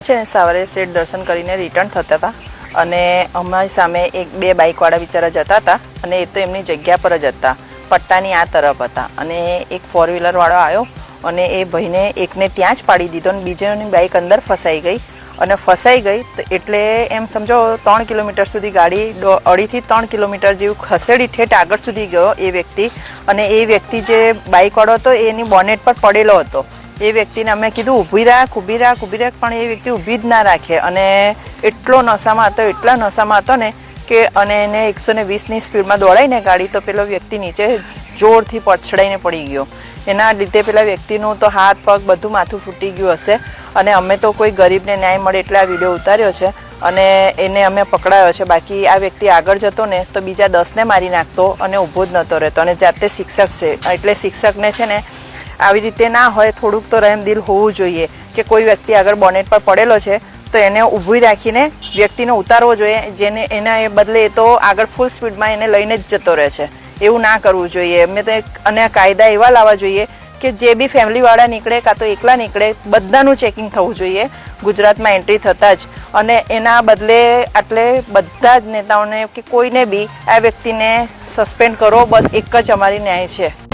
છે, સવારે શેઠ દર્શન કરીને રિટર્ન થતા હતા અને અમારી સામે એક બે બાઇકવાળા બિચારા જતા હતા અને એ તો એમની જગ્યા પર જ હતા, પટ્ટાની આ તરફ હતા અને એક ફોર વ્હીલરવાળો આવ્યો અને એ ભાઈને એકને ત્યાં જ પાડી દીધો અને બીજાની બાઇક અંદર ફસાઈ ગઈ અને ફસાઈ ગઈ તો એટલે એમ સમજો ત્રણ કિલોમીટર સુધી ગાડી દો- અઢીથી ત્રણ કિલોમીટર જેવું ખસેડી ઠેઠ આગળ સુધી ગયો એ વ્યક્તિ અને એ વ્યક્તિ જે બાઇકવાળો હતો એની બોનેટ પર પડેલો હતો. એ વ્યક્તિને અમે કીધું ઊભી રાખ ઊભી રાખ ઊભી રાખ. પણ એ વ્યક્તિ ઊભી જ ના રાખે. અને એટલો નશામાં હતો, એટલા નશામાં હતો ને કે અને એને એકસો ને વીસની સ્પીડમાં દોડાઈને ગાડી તો પેલો વ્યક્તિ નીચે જોરથી પછડાઈને પડી ગયો. એના લીધે પેલા વ્યક્તિનું તો હાથ, પગ બધું માથું ફૂટી ગયું હશે. અને અમે તો કોઈ ગરીબને ન્યાય મળે એટલે આ વીડિયો ઉતાર્યો છે. અને એને અમે પકડાયો છે. બાકી આ વ્યક્તિ આગળ જતો ને તો બીજા દસને મારી નાખતો અને ઊભો જ નહોતો રહેતો. અને જાતે શિક્ષક છે. એટલે શિક્ષકને છે ને આવી રીતે ના હોય, થોડુંક તો રહેમદિલ હોવું જોઈએ કે કોઈ વ્યક્તિ આગળ બોનેટ પર પડેલો છે, તો એને ઊભી રાખીને વ્યક્તિને ઉતારવો જોઈએ. જેને એના એ બદલે એ તો આગળ ફૂલ સ્પીડમાં એને લઈને જ જતો રહે છે. એવું ના કરવું જોઈએ. એમને તો અને કાયદા એવા લાવવા જોઈએ કે જે બી ફેમિલીવાળા નીકળે કાં તો એકલા નીકળે, બધાનું ચેકિંગ થવું જોઈએ. ગુજરાતમાં એન્ટ્રી થતાં જ. અને એના બદલે આટલે બધા જ નેતાઓને કે કોઈને બી આ વ્યક્તિને સસ્પેન્ડ કરો, બસ એક જ અમારી ન્યાય છે.